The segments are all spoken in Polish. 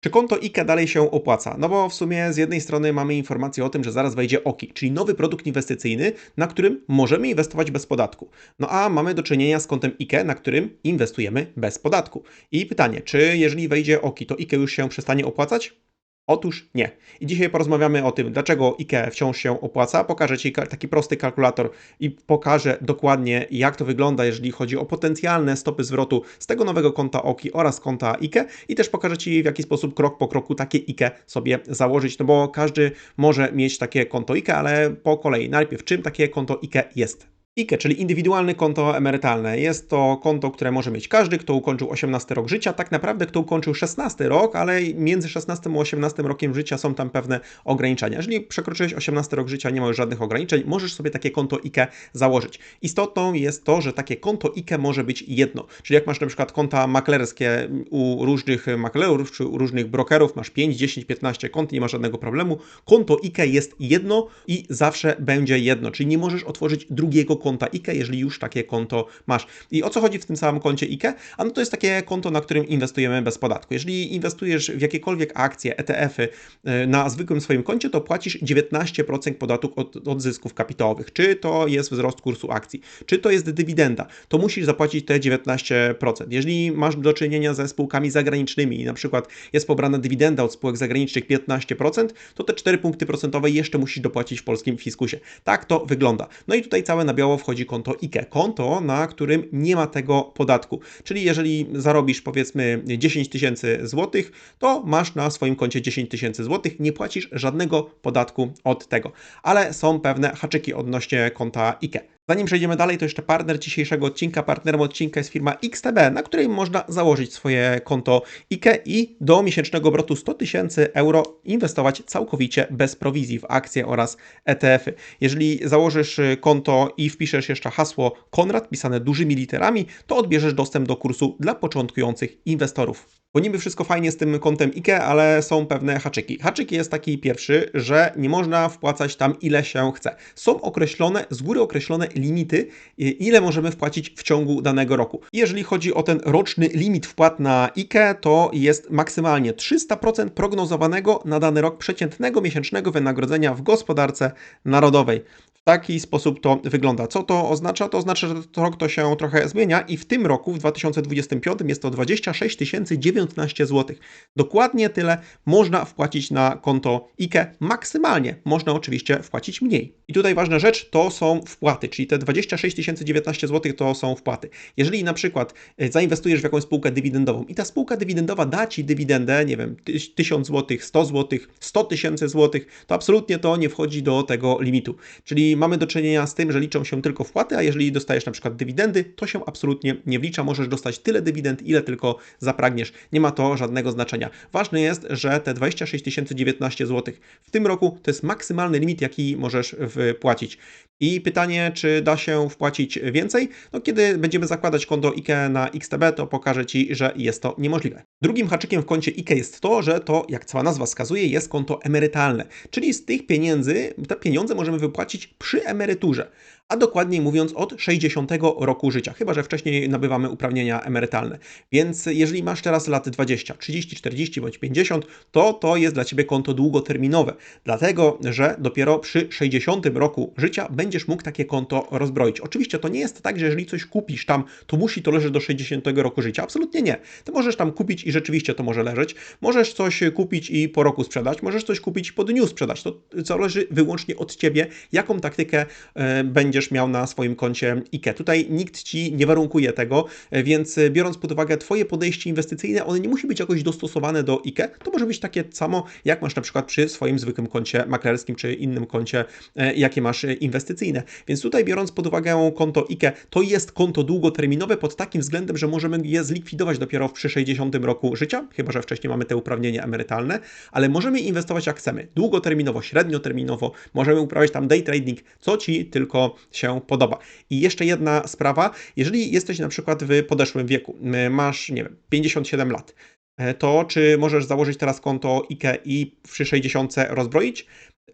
Czy konto IKE dalej się opłaca? No bo w sumie z jednej strony mamy informację o tym, że zaraz wejdzie OKI, czyli nowy produkt inwestycyjny, na którym możemy inwestować bez podatku. No a mamy do czynienia z kontem IKE, na którym inwestujemy bez podatku. I pytanie, czy jeżeli wejdzie OKI, to IKE już się przestanie opłacać? Otóż nie. I dzisiaj porozmawiamy o tym, dlaczego IKE wciąż się opłaca. Pokażę Ci taki prosty kalkulator i pokażę dokładnie, jak to wygląda, jeżeli chodzi o potencjalne stopy zwrotu z tego nowego konta OKI oraz konta IKE. I też pokażę Ci, w jaki sposób krok po kroku takie IKE sobie założyć, no bo każdy może mieć takie konto IKE, ale po kolei. Najpierw, czym takie konto IKE jest? IKE, czyli indywidualne konto emerytalne. Jest to konto, które może mieć każdy, kto ukończył 18 rok życia. Tak naprawdę, kto ukończył 16 rok, ale między 16 a 18 rokiem życia są tam pewne ograniczenia. Jeżeli przekroczyłeś 18 rok życia, nie ma już żadnych ograniczeń, możesz sobie takie konto IKE założyć. Istotą jest to, że takie konto IKE może być jedno. Czyli jak masz na przykład konta maklerskie u różnych maklerów czy u różnych brokerów, masz 5, 10, 15 kont, nie ma żadnego problemu. Konto IKE jest jedno i zawsze będzie jedno, czyli nie możesz otworzyć drugiego konta konta IKE, jeżeli już takie konto masz. I o co chodzi w tym samym koncie IKE? A no to jest takie konto, na którym inwestujemy bez podatku. Jeżeli inwestujesz w jakiekolwiek akcje, ETF-y e, na zwykłym swoim koncie, to płacisz 19% podatku od, od zysków kapitałowych. Czy to jest wzrost kursu akcji, czy to jest dywidenda, to musisz zapłacić te 19%. Jeżeli masz do czynienia ze spółkami zagranicznymi i na przykład jest pobrana dywidenda od spółek zagranicznych 15%, to te 4 punkty procentowe jeszcze musisz dopłacić w polskim fiskusie. Tak to wygląda. No i tutaj całe na biało wchodzi konto IKE. Konto, na którym nie ma tego podatku. Czyli jeżeli zarobisz powiedzmy 10 tysięcy złotych, to masz na swoim koncie 10 tysięcy złotych, nie płacisz żadnego podatku od tego. Ale są pewne haczyki odnośnie konta IKE. Zanim przejdziemy dalej, to jeszcze partner dzisiejszego odcinka. Partnerem odcinka jest firma XTB, na której można założyć swoje konto IKE i do miesięcznego obrotu 100 tysięcy euro inwestować całkowicie bez prowizji w akcje oraz ETF-y. Jeżeli założysz konto i wpiszesz jeszcze hasło Konrad pisane dużymi literami, to odbierzesz dostęp do kursu dla początkujących inwestorów. Bo niby wszystko fajnie z tym kontem IKE, ale są pewne haczyki. Haczyk jest taki pierwszy, że nie można wpłacać tam ile się chce. Są określone, z góry określone limity, ile możemy wpłacić w ciągu danego roku. Jeżeli chodzi o ten roczny limit wpłat na IKE, to jest maksymalnie 300% prognozowanego na dany rok przeciętnego miesięcznego wynagrodzenia w gospodarce narodowej taki sposób to wygląda. Co to oznacza? To oznacza, że rok to się trochę zmienia i w tym roku, w 2025 jest to 26 019 zł. Dokładnie tyle można wpłacić na konto IKE maksymalnie. Można oczywiście wpłacić mniej. I tutaj ważna rzecz to są wpłaty, czyli te 26 019 zł to są wpłaty. Jeżeli na przykład e, zainwestujesz w jakąś spółkę dywidendową i ta spółka dywidendowa da Ci dywidendę, nie wiem, 1000 zł, 100 zł, 100 tysięcy złotych, to absolutnie to nie wchodzi do tego limitu. Czyli mamy do czynienia z tym, że liczą się tylko wpłaty, a jeżeli dostajesz na przykład dywidendy, to się absolutnie nie wlicza. Możesz dostać tyle dywidend, ile tylko zapragniesz. Nie ma to żadnego znaczenia. Ważne jest, że te 26 019 zł w tym roku to jest maksymalny limit, jaki możesz wpłacić. I pytanie, czy da się wpłacić więcej? No, kiedy będziemy zakładać konto IKE na XTB, to pokażę Ci, że jest to niemożliwe. Drugim haczykiem w koncie IKE jest to, że to, jak cała nazwa wskazuje, jest konto emerytalne. Czyli z tych pieniędzy, te pieniądze możemy wypłacić przy emeryturze a dokładniej mówiąc od 60 roku życia, chyba że wcześniej nabywamy uprawnienia emerytalne. Więc jeżeli masz teraz lat 20, 30, 40 bądź 50, to to jest dla Ciebie konto długoterminowe, dlatego że dopiero przy 60 roku życia będziesz mógł takie konto rozbroić. Oczywiście to nie jest tak, że jeżeli coś kupisz tam, to musi to leżeć do 60 roku życia. Absolutnie nie. Ty możesz tam kupić i rzeczywiście to może leżeć. Możesz coś kupić i po roku sprzedać, możesz coś kupić i po dniu sprzedać. To zależy wyłącznie od Ciebie, jaką taktykę e, będziesz będziesz miał na swoim koncie IKE. Tutaj nikt Ci nie warunkuje tego, więc biorąc pod uwagę Twoje podejście inwestycyjne, one nie musi być jakoś dostosowane do IKE. To może być takie samo, jak masz na przykład przy swoim zwykłym koncie maklerskim, czy innym koncie, e, jakie masz inwestycyjne. Więc tutaj biorąc pod uwagę konto IKE, to jest konto długoterminowe pod takim względem, że możemy je zlikwidować dopiero przy 60 roku życia, chyba że wcześniej mamy te uprawnienia emerytalne, ale możemy inwestować jak chcemy. Długoterminowo, średnioterminowo, możemy uprawiać tam day trading, co Ci tylko się podoba. I jeszcze jedna sprawa, jeżeli jesteś na przykład w podeszłym wieku, masz, nie wiem, 57 lat, e, to czy możesz założyć teraz konto IKE i przy 60 rozbroić?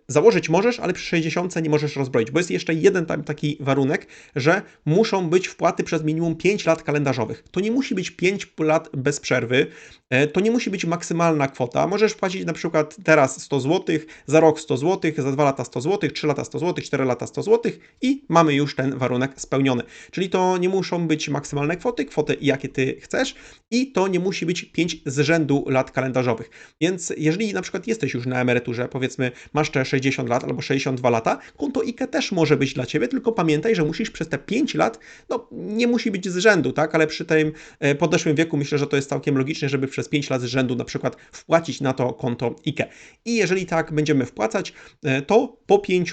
Założyć możesz, ale przy 60 nie możesz rozbroić, bo jest jeszcze jeden tam taki warunek, że muszą być wpłaty przez minimum 5 lat kalendarzowych. To nie musi być 5 lat bez przerwy, e, to nie musi być maksymalna kwota. Możesz płacić na przykład teraz 100 zł, za rok 100 zł, za 2 lata 100 zł, 3 lata 100 zł, 4 lata 100 zł i mamy już ten warunek spełniony. Czyli to nie muszą być maksymalne kwoty, kwoty jakie ty chcesz i to nie musi być 5 z rzędu lat kalendarzowych. Więc jeżeli na przykład jesteś już na emeryturze, powiedzmy masz te 60 lat albo 62 lata, konto IKE też może być dla ciebie, tylko pamiętaj, że musisz przez te 5 lat, no nie musi być z rzędu, tak, ale przy tym e, podeszłym wieku myślę, że to jest całkiem logiczne, żeby przez 5 lat z rzędu na przykład wpłacić na to konto IKE. I jeżeli tak będziemy wpłacać, e, to po 5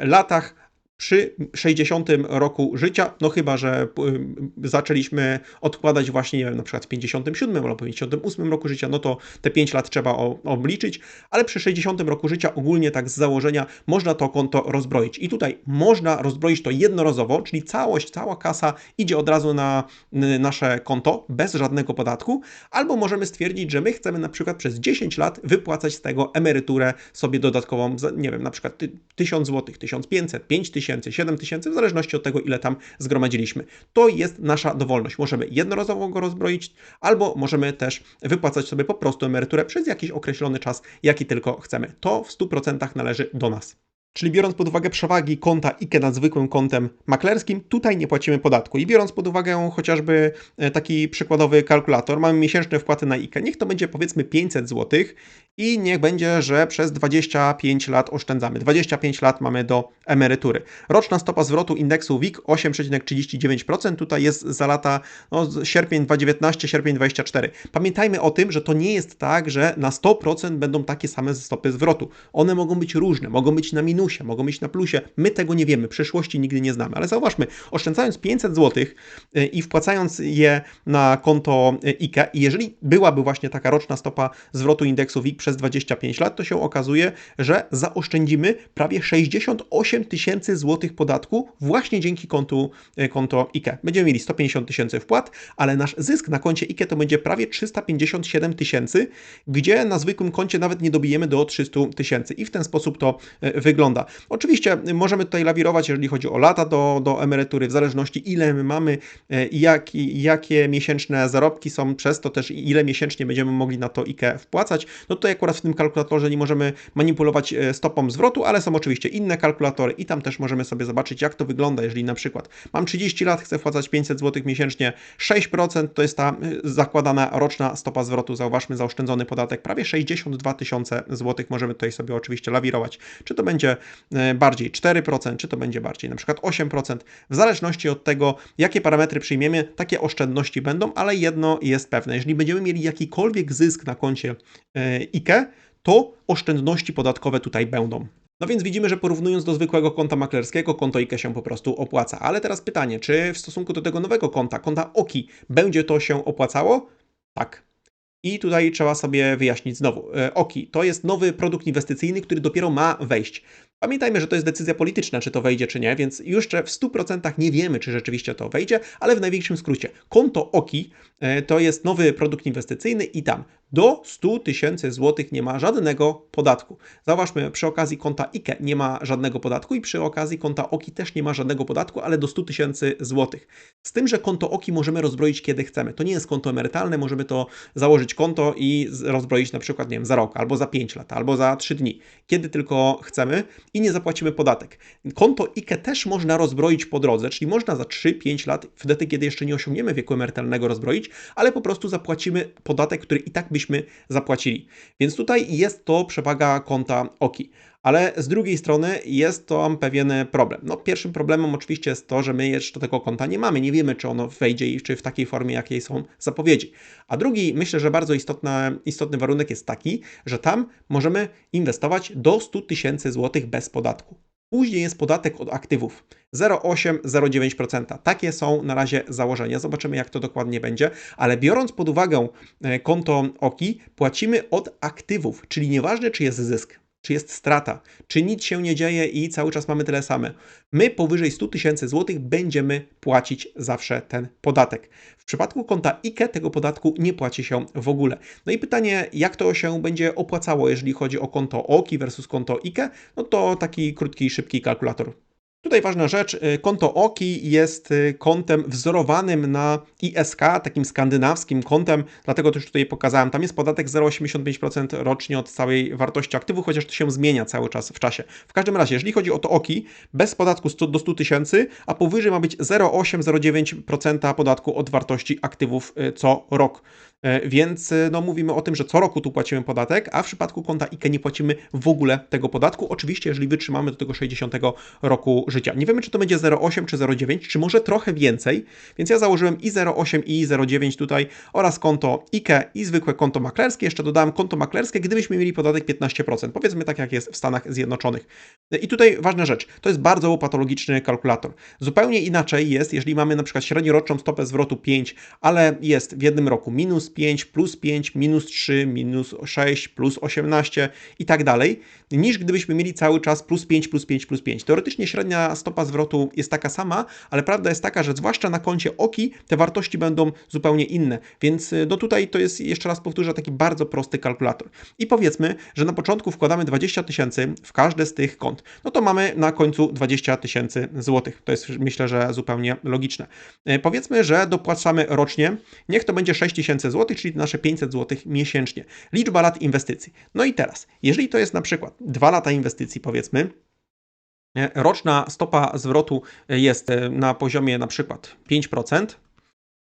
latach przy 60 roku życia, no chyba, że y, zaczęliśmy odkładać właśnie, nie wiem, na przykład w 57 albo 58 roku życia, no to te 5 lat trzeba obliczyć, ale przy 60 roku życia ogólnie tak z założenia można to konto rozbroić. I tutaj można rozbroić to jednorazowo, czyli całość, cała kasa idzie od razu na y, nasze konto bez żadnego podatku, albo możemy stwierdzić, że my chcemy na przykład przez 10 lat wypłacać z tego emeryturę sobie dodatkową, nie wiem, na przykład 1000 zł, 1500, 5000, tysięcy, 7 tysięcy, w zależności od tego, ile tam zgromadziliśmy. To jest nasza dowolność. Możemy jednorazowo go rozbroić, albo możemy też wypłacać sobie po prostu emeryturę przez jakiś określony czas, jaki tylko chcemy. To w 100% należy do nas. Czyli biorąc pod uwagę przewagi konta IKE nad zwykłym kontem maklerskim, tutaj nie płacimy podatku. I biorąc pod uwagę chociażby e, taki przykładowy kalkulator, mamy miesięczne wpłaty na IKE, niech to będzie powiedzmy 500 zł i niech będzie, że przez 25 lat oszczędzamy. 25 lat mamy do emerytury. Roczna stopa zwrotu indeksu WIG 8,39%. Tutaj jest za lata no, sierpień 2019, sierpień 2024. Pamiętajmy o tym, że to nie jest tak, że na 100% będą takie same stopy zwrotu. One mogą być różne, mogą być na minusie, mogą być na plusie. My tego nie wiemy, przyszłości nigdy nie znamy. Ale zauważmy, oszczędzając 500 zł y, i wpłacając je na konto y, IKE, jeżeli byłaby właśnie taka roczna stopa zwrotu indeksu WIG przez 25 lat, to się okazuje, że zaoszczędzimy prawie 68 tysięcy złotych podatku właśnie dzięki kontu, e, konto IKE. Będziemy mieli 150 tysięcy wpłat, ale nasz zysk na koncie IKE to będzie prawie 357 tysięcy, gdzie na zwykłym koncie nawet nie dobijemy do 300 tysięcy i w ten sposób to e, wygląda. Oczywiście możemy tutaj lawirować, jeżeli chodzi o lata do, do emerytury, w zależności ile my mamy e, i jak, jakie miesięczne zarobki są, przez to też ile miesięcznie będziemy mogli na to IKE wpłacać. No tutaj akurat w tym kalkulatorze nie możemy manipulować e, stopą zwrotu, ale są oczywiście inne kalkulatory i tam też możemy sobie zobaczyć, jak to wygląda, jeżeli na przykład mam 30 lat, chcę wpłacać 500 zł miesięcznie, 6% to jest ta e, zakładana roczna stopa zwrotu, zauważmy, zaoszczędzony podatek, prawie 62 tysiące złotych możemy tutaj sobie oczywiście lawirować, czy to będzie bardziej 4%, czy to będzie bardziej na przykład 8%, w zależności od tego, jakie parametry przyjmiemy, takie oszczędności będą, ale jedno jest pewne, jeżeli będziemy mieli jakikolwiek zysk na koncie IKE, to oszczędności podatkowe tutaj będą. No więc widzimy, że porównując do zwykłego konta maklerskiego, konto IKE się po prostu opłaca. Ale teraz pytanie, czy w stosunku do tego nowego konta, konta OKI, będzie to się opłacało? Tak. I tutaj trzeba sobie wyjaśnić znowu. E, OKI to jest nowy produkt inwestycyjny, który dopiero ma wejść. Pamiętajmy, że to jest decyzja polityczna, czy to wejdzie, czy nie, więc jeszcze w 100% nie wiemy, czy rzeczywiście to wejdzie, ale w największym skrócie. Konto OKI e, to jest nowy produkt inwestycyjny i tam do 100 tysięcy złotych nie ma żadnego podatku. Zauważmy, przy okazji konta IKE nie ma żadnego podatku i przy okazji konta OKI też nie ma żadnego podatku, ale do 100 tysięcy złotych. Z tym, że konto OKI możemy rozbroić kiedy chcemy. To nie jest konto emerytalne, możemy to założyć konto i rozbroić na przykład, nie wiem, za rok, albo za 5 lat, albo za 3 dni, kiedy tylko chcemy i nie zapłacimy podatek. Konto IKE też można rozbroić po drodze, czyli można za 3-5 lat, wtedy kiedy jeszcze nie osiągniemy wieku emerytalnego rozbroić, ale po prostu zapłacimy podatek, który i tak byśmy zapłacili. Więc tutaj jest to przewaga konta OKI. Ale z drugiej strony jest to pewien problem. No, pierwszym problemem oczywiście jest to, że my jeszcze tego konta nie mamy. Nie wiemy, czy ono wejdzie czy w takiej formie, jakiej są zapowiedzi. A drugi, myślę, że bardzo istotna, istotny warunek jest taki, że tam możemy inwestować do 100 tysięcy złotych bez podatku. Później jest podatek od aktywów 0,8-0,9%. Takie są na razie założenia. Zobaczymy, jak to dokładnie będzie, ale biorąc pod uwagę e, konto OKI, płacimy od aktywów, czyli nieważne, czy jest zysk, czy jest strata, czy nic się nie dzieje i cały czas mamy tyle same. My powyżej 100 tysięcy złotych będziemy płacić zawsze ten podatek. W przypadku konta IKE tego podatku nie płaci się w ogóle. No i pytanie, jak to się będzie opłacało, jeżeli chodzi o konto OKI versus konto IKE? No to taki krótki, szybki kalkulator. Tutaj ważna rzecz, y, konto OKI jest y, kontem wzorowanym na ISK, takim skandynawskim kontem, dlatego też tutaj pokazałem, tam jest podatek 0,85% rocznie od całej wartości aktywów, chociaż to się zmienia cały czas w czasie. W każdym razie, jeżeli chodzi o to OKI, bez podatku 100 do 100 tysięcy, a powyżej ma być 0,8-0,9% podatku od wartości aktywów y, co rok. E, Więc e, no, mówimy o tym, że co roku tu płacimy podatek, a w przypadku konta IKE nie płacimy w ogóle tego podatku. Oczywiście, jeżeli wytrzymamy do tego 60 roku życia. Nie wiemy, czy to będzie 0,8 czy 0,9, czy może trochę więcej. Więc ja założyłem i 0,8 i 0,9 tutaj oraz konto IKE i zwykłe konto maklerskie. Jeszcze dodałem konto maklerskie, gdybyśmy mieli podatek 15%. Powiedzmy tak, jak jest w Stanach Zjednoczonych. E, I tutaj ważna rzecz. To jest bardzo łopatologiczny kalkulator. Zupełnie inaczej jest, jeżeli mamy na przykład średnioroczną stopę zwrotu 5, ale jest w jednym roku minus 5, plus 5, minus 3, minus 6, plus 18 i tak dalej, niż gdybyśmy mieli cały czas plus 5, plus 5, plus 5. Teoretycznie średnia stopa zwrotu jest taka sama, ale prawda jest taka, że zwłaszcza na koncie OKI te wartości będą zupełnie inne. Więc no tutaj to jest, jeszcze raz powtórzę, taki bardzo prosty kalkulator. I powiedzmy, że na początku wkładamy 20 tysięcy w każde z tych kont. No to mamy na końcu 20 tysięcy złotych. To jest myślę, że zupełnie logiczne. E, Powiedzmy, że dopłacamy rocznie, niech to będzie 6 tysięcy złotych, czyli nasze 500 złotych miesięcznie. Liczba lat inwestycji. No i teraz, jeżeli to jest na przykład 2 lata inwestycji, powiedzmy, roczna stopa zwrotu jest e, na poziomie na przykład 5%,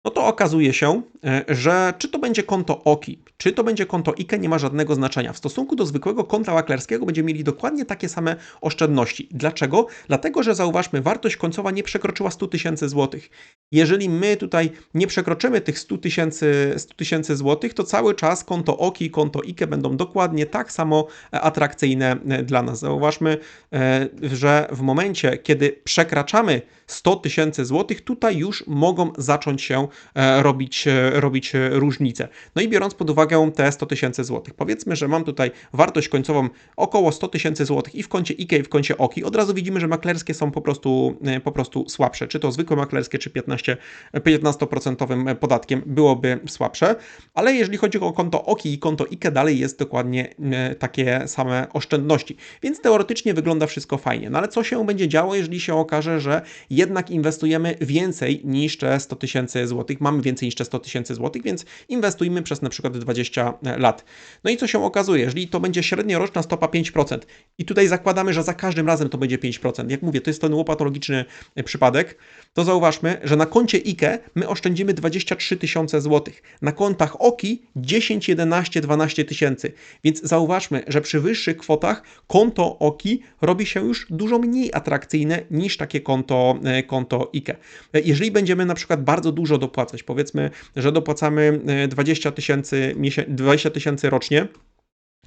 no to okazuje się, że czy to będzie konto OKI, czy to będzie konto IKE, nie ma żadnego znaczenia. W stosunku do zwykłego konta maklerskiego będziemy mieli dokładnie takie same oszczędności. Dlaczego? Dlatego, że zauważmy, wartość końcowa nie przekroczyła 100 tysięcy złotych. Jeżeli my tutaj nie przekroczymy tych 100 tysięcy 100 tysięcy złotych, to cały czas konto OKI i konto IKE będą dokładnie tak samo e, atrakcyjne e, dla nas. Zauważmy, e, że w momencie, kiedy przekraczamy 100 tysięcy złotych, tutaj już mogą zacząć się e, robić, e, robić e, różnice. No i biorąc pod uwagę te 100 tysięcy złotych, powiedzmy, że mam tutaj wartość końcową około 100 tysięcy złotych i w koncie IKE i w koncie OKI, od razu widzimy, że maklerskie są po prostu, e, po prostu słabsze. Czy to zwykłe maklerskie, czy 15, 15% podatkiem byłoby słabsze, ale jeżeli chodzi o konto OKI i konto IKE, dalej jest dokładnie e, takie same oszczędności. Więc teoretycznie wygląda wszystko fajnie. No ale co się będzie działo, jeżeli się okaże, że jednak inwestujemy więcej niż te 100 tysięcy złotych, mamy więcej niż te 100 tysięcy złotych, więc inwestujmy przez na przykład 20 lat. No i co się okazuje, jeżeli to będzie średnioroczna stopa 5% i tutaj zakładamy, że za każdym razem to będzie 5%, jak mówię, to jest ten łopatologiczny przypadek, to zauważmy, że na koncie IKE my oszczędzimy 23 tysiące złotych, na kontach OKI 10, 11, 12 tysięcy, więc zauważmy, że przy wyższych kwotach konto OKI robi się już dużo mniej atrakcyjne niż takie konto, e, konto IKE. E, Jeżeli będziemy na przykład bardzo dużo dopłacać, powiedzmy, że dopłacamy e, 20 tysięcy miesię- 20 tysięcy rocznie,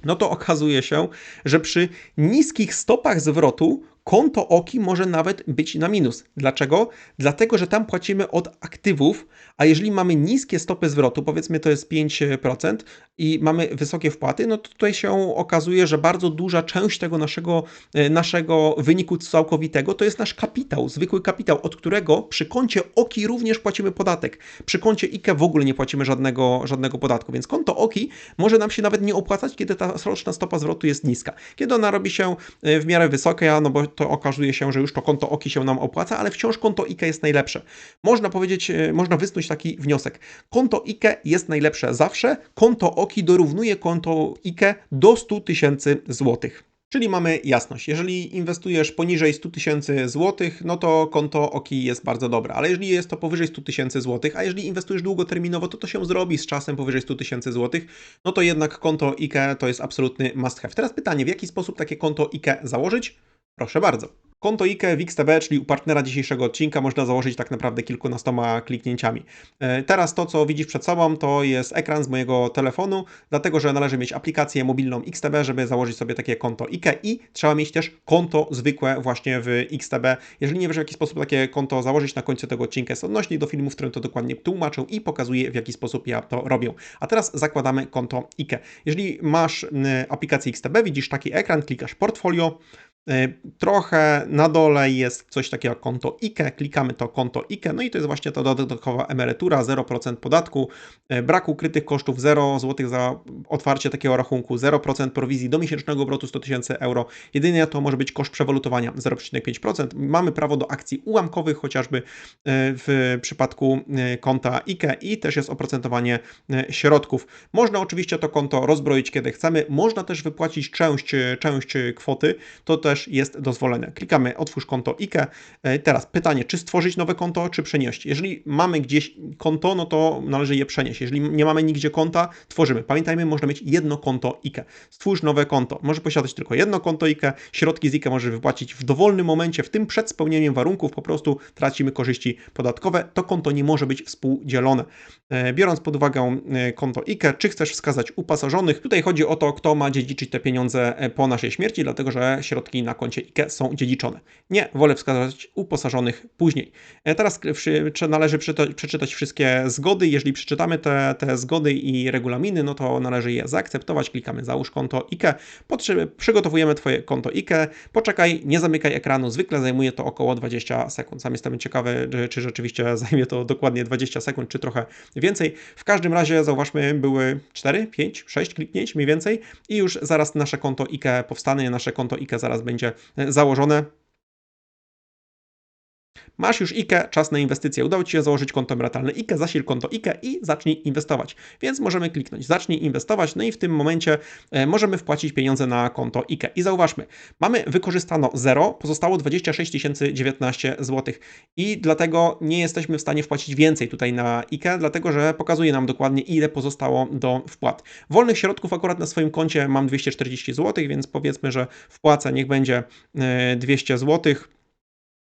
no to okazuje się, że przy niskich stopach zwrotu konto OKI może nawet być na minus. Dlaczego? Dlatego, że tam płacimy od aktywów, a jeżeli mamy niskie stopy zwrotu, powiedzmy to jest 5% i mamy wysokie wpłaty, no to tutaj się okazuje, że bardzo duża część tego naszego, e, naszego wyniku całkowitego to jest nasz kapitał, zwykły kapitał, od którego przy koncie OKI również płacimy podatek. Przy koncie IKE w ogóle nie płacimy żadnego, żadnego podatku, więc konto OKI może nam się nawet nie opłacać, kiedy ta roczna stopa zwrotu jest niska. Kiedy ona robi się e, w miarę wysoka, no bo to okazuje się, że już to konto OKI się nam opłaca, ale wciąż konto IKE jest najlepsze. Można powiedzieć, e, można wysnuć taki wniosek. Konto IKE jest najlepsze zawsze, konto OKI dorównuje konto IKE do 100 tysięcy złotych. Czyli mamy jasność. Jeżeli inwestujesz poniżej 100 tysięcy złotych, no to konto OKI jest bardzo dobre, ale jeżeli jest to powyżej 100 tysięcy złotych, a jeżeli inwestujesz długoterminowo, to to się zrobi z czasem powyżej 100 tysięcy złotych, no to jednak konto IKE to jest absolutny must have. Teraz pytanie, w jaki sposób takie konto IKE założyć? Proszę bardzo. Konto IKE w XTB, czyli u partnera dzisiejszego odcinka, można założyć tak naprawdę kilkunastoma kliknięciami. E, Teraz to, co widzisz przed sobą, to jest ekran z mojego telefonu, dlatego że należy mieć aplikację mobilną XTB, żeby założyć sobie takie konto IKE i trzeba mieć też konto zwykłe właśnie w XTB. Jeżeli nie wiesz, w jaki sposób takie konto założyć, na końcu tego odcinka jest odnośnik do filmu, w którym to dokładnie tłumaczę i pokazuję, w jaki sposób ja to robię. A teraz zakładamy konto IKE. Jeżeli masz aplikację XTB, widzisz taki ekran, klikasz portfolio, Trochę na dole jest coś takiego jak konto IKE, klikamy to konto IKE, no i to jest właśnie ta dodatkowa emerytura, 0% podatku, y, brak ukrytych kosztów, 0 zł za otwarcie takiego rachunku, 0% prowizji do miesięcznego obrotu 100 tysięcy euro. Jedynie to może być koszt przewalutowania 0,5%. Mamy prawo do akcji ułamkowych, chociażby y, w przypadku y, konta IKE i też jest oprocentowanie y, środków. Można oczywiście to konto rozbroić kiedy chcemy, można też wypłacić część, część kwoty, to też jest dozwolone. Klikamy otwórz konto IKE. E, Teraz pytanie, czy stworzyć nowe konto, czy przenieść? Jeżeli mamy gdzieś konto, no to należy je przenieść. Jeżeli nie mamy nigdzie konta, tworzymy. Pamiętajmy, można mieć jedno konto IKE. Stwórz nowe konto. Może posiadać tylko jedno konto IKE. Środki z IKE może wypłacić w dowolnym momencie, w tym przed spełnieniem warunków, po prostu tracimy korzyści podatkowe. To konto nie może być współdzielone. E, Biorąc pod uwagę e, konto IKE, czy chcesz wskazać upasażonych? Tutaj chodzi o to, kto ma dziedziczyć te pieniądze po naszej śmierci, dlatego że środki na koncie IKE są dziedziczone. Nie, wolę wskazać uposażonych później. E, Teraz należy przeczytać wszystkie zgody. Jeżeli przeczytamy te, te zgody i regulaminy, no to należy je zaakceptować. Klikamy załóż konto IKE. Przygotowujemy Twoje konto IKE. Poczekaj, nie zamykaj ekranu. Zwykle zajmuje to około 20 sekund. Sam jestem ciekawy, czy- czy rzeczywiście zajmie to dokładnie 20 sekund, czy trochę więcej. W każdym razie zauważmy, były 4, 5, 6 kliknięć mniej więcej i już zaraz nasze konto IKE powstanie, nasze konto IKE zaraz będzie e, założone. Masz już IKE, czas na inwestycje. Udało Ci się założyć konto emerytalne IKE, zasil konto IKE i zacznij inwestować. Więc możemy kliknąć zacznij inwestować, no i w tym momencie e, możemy wpłacić pieniądze na konto IKE. I zauważmy, mamy wykorzystano 0, pozostało 26 019 zł i dlatego nie jesteśmy w stanie wpłacić więcej tutaj na IKE, dlatego że pokazuje nam dokładnie ile pozostało do wpłat. Wolnych środków akurat na swoim koncie mam 240 zł, więc powiedzmy, że wpłacę niech będzie e, 200 zł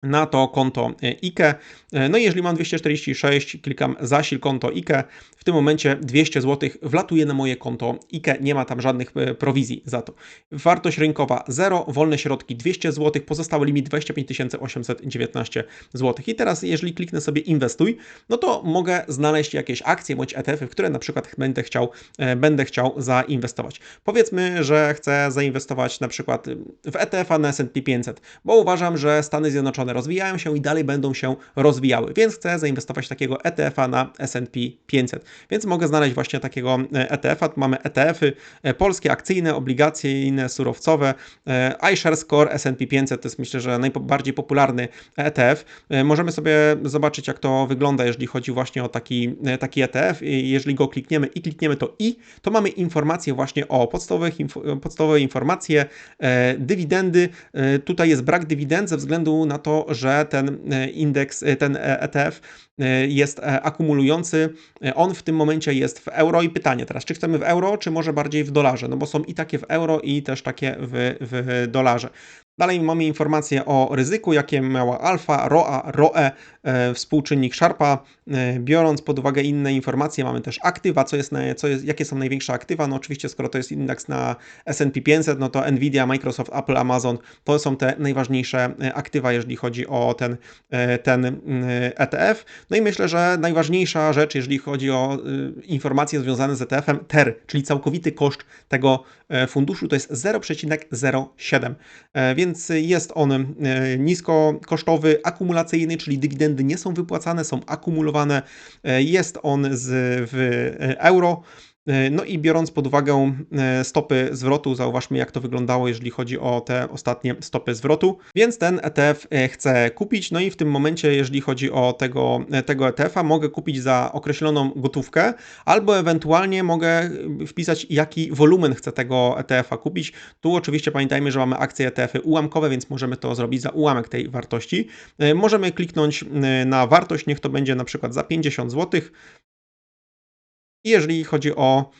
na to konto e, IKE. E, No i jeżeli mam 246, klikam zasil konto IKE. W tym momencie 200 zł wlatuje na moje konto IKE, nie ma tam żadnych e, prowizji za to. Wartość rynkowa 0, wolne środki 200 zł, pozostały limit 25 819 zł. I teraz jeżeli kliknę sobie inwestuj, no to mogę znaleźć jakieś akcje bądź ETF-y, w które na przykład będę chciał, e, będę chciał zainwestować. Powiedzmy, że chcę zainwestować na przykład w ETF-a na S&P 500, bo uważam, że Stany Zjednoczone rozwijają się i dalej będą się rozwijały, więc chcę zainwestować takiego ETF-a na S&P 500. Więc mogę znaleźć właśnie takiego e, ETF-a. Tu mamy ETF-y e, polskie, akcyjne, obligacyjne, surowcowe. e, iShares Core S&P 500 to jest myślę, że najbardziej popularny ETF. E, Możemy sobie zobaczyć, jak to wygląda, jeżeli chodzi właśnie o taki, e, taki ETF. Jeżeli go klikniemy i klikniemy to i, to mamy informacje właśnie o podstawowych, podstawowe informacje, e, dywidendy. E, Tutaj jest brak dywidend ze względu na to, że ten e, indeks, e, ten ETF e, jest akumulujący. On w tym momencie jest w euro i pytanie teraz, czy chcemy w euro, czy może bardziej w dolarze? No bo są i takie w euro, i też takie w, w dolarze. Dalej mamy informacje o ryzyku, jakie miała alfa, ROA, ROE, e, współczynnik Sharpa. E, biorąc pod uwagę inne informacje, mamy też aktywa, co jest, co jest, jakie są największe aktywa. No oczywiście, skoro to jest indeks na S&P 500, no to Nvidia, Microsoft, Apple, Amazon to są te najważniejsze e, aktywa, jeżeli chodzi o ten, ten ETF. No i myślę, że najważniejsza rzecz, jeżeli chodzi o informacje związane z ETF-em, TER, czyli całkowity koszt tego funduszu, to jest 0,07. E, Więc jest on e, niskokosztowy, akumulacyjny, czyli dywidendy nie są wypłacane, są akumulowane. E, Jest on z, w e, euro. E, No i biorąc pod uwagę e, stopy zwrotu, zauważmy jak to wyglądało, jeżeli chodzi o te ostatnie stopy zwrotu. Więc ten ETF e, chcę kupić, no i w tym momencie, jeżeli chodzi o tego, tego ETF-a, mogę kupić za określoną gotówkę, albo ewentualnie mogę wpisać, jaki wolumen chcę tego ETF-a kupić. Tu oczywiście pamiętajmy, że mamy akcje ETF-y ułamkowe, więc możemy to zrobić za ułamek tej wartości. Możemy kliknąć na wartość, niech to będzie na przykład za 50 zł. I jeżeli chodzi o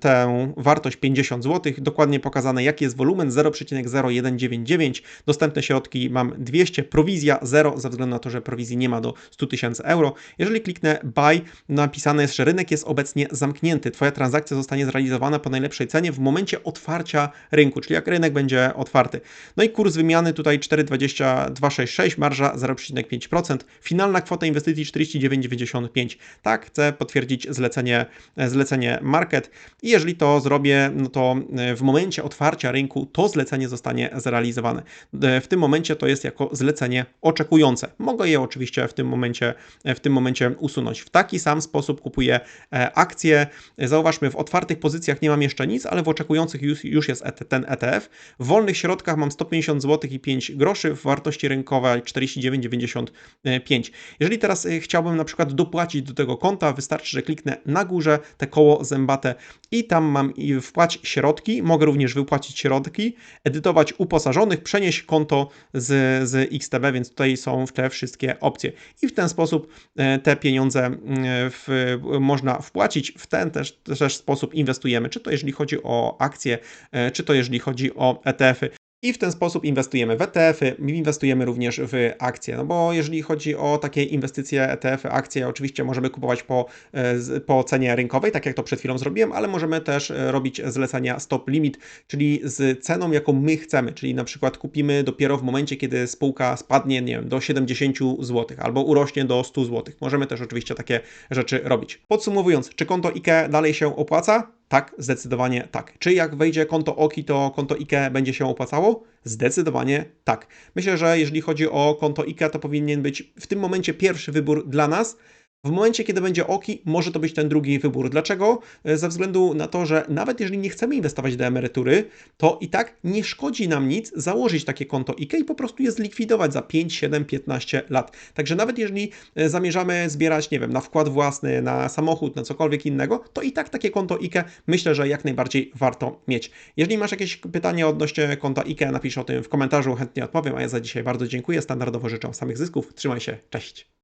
tę wartość 50 zł, dokładnie pokazane jaki jest wolumen 0,0199, dostępne środki mam 200, prowizja 0 ze względu na to, że prowizji nie ma do 100 tysięcy euro. Jeżeli kliknę buy, napisane jest, że rynek jest obecnie zamknięty. Twoja transakcja zostanie zrealizowana po najlepszej cenie w momencie otwarcia rynku, czyli jak rynek będzie otwarty. No i kurs wymiany tutaj 4,2266, marża 0,5%, finalna kwota inwestycji 49,95. Tak, chcę potwierdzić zlecenie, zlecenie market i jeżeli to zrobię, no to w momencie otwarcia rynku to zlecenie zostanie zrealizowane. W tym momencie to jest jako zlecenie oczekujące. Mogę je oczywiście w tym momencie, w tym momencie usunąć. W taki sam sposób kupuję e, akcje. Zauważmy, w otwartych pozycjach nie mam jeszcze nic, ale w oczekujących już, już jest ten ETF. W wolnych środkach mam 150 zł i 5 groszy, w wartości rynkowej 49,95. Jeżeli teraz e, chciałbym na przykład dopłacić do tego konta, wystarczy, że kliknę na górze te koło zębate i tam mam wpłać środki. Mogę również wypłacić środki, edytować uposażonych, przenieść konto z, z XTB, więc tutaj są te wszystkie opcje. I w ten sposób e, te pieniądze w, można wpłacić. W ten też, też sposób inwestujemy, czy to jeżeli chodzi o akcje, e, czy to jeżeli chodzi o ETF-y i w ten sposób inwestujemy w ETF-y, inwestujemy również w akcje. No bo jeżeli chodzi o takie inwestycje, ETF-y, akcje, oczywiście możemy kupować po, e, po cenie rynkowej, tak jak to przed chwilą zrobiłem, ale możemy też e, robić zlecenia stop limit, czyli z ceną, jaką my chcemy, czyli na przykład kupimy dopiero w momencie, kiedy spółka spadnie, nie wiem, do 70 zł albo urośnie do 100 zł. Możemy też oczywiście takie rzeczy robić. Podsumowując, czy konto IKE dalej się opłaca? Tak, zdecydowanie tak. Czy jak wejdzie konto OKI, to konto IKE będzie się opłacało? Zdecydowanie tak. Myślę, że jeżeli chodzi o konto IKE, to powinien być w tym momencie pierwszy wybór dla nas, w momencie, kiedy będzie OKI, może to być ten drugi wybór. Dlaczego? E, ze względu na to, że nawet jeżeli nie chcemy inwestować do emerytury, to i tak nie szkodzi nam nic założyć takie konto IKE i po prostu je zlikwidować za 5, 7, 15 lat. Także nawet jeżeli e, zamierzamy zbierać, nie wiem, na wkład własny, na samochód, na cokolwiek innego, to i tak takie konto IKE myślę, że jak najbardziej warto mieć. Jeżeli masz jakieś pytania odnośnie konta IKE, napisz o tym w komentarzu, chętnie odpowiem, a ja za dzisiaj bardzo dziękuję. Standardowo życzę samych zysków. Trzymaj się, cześć.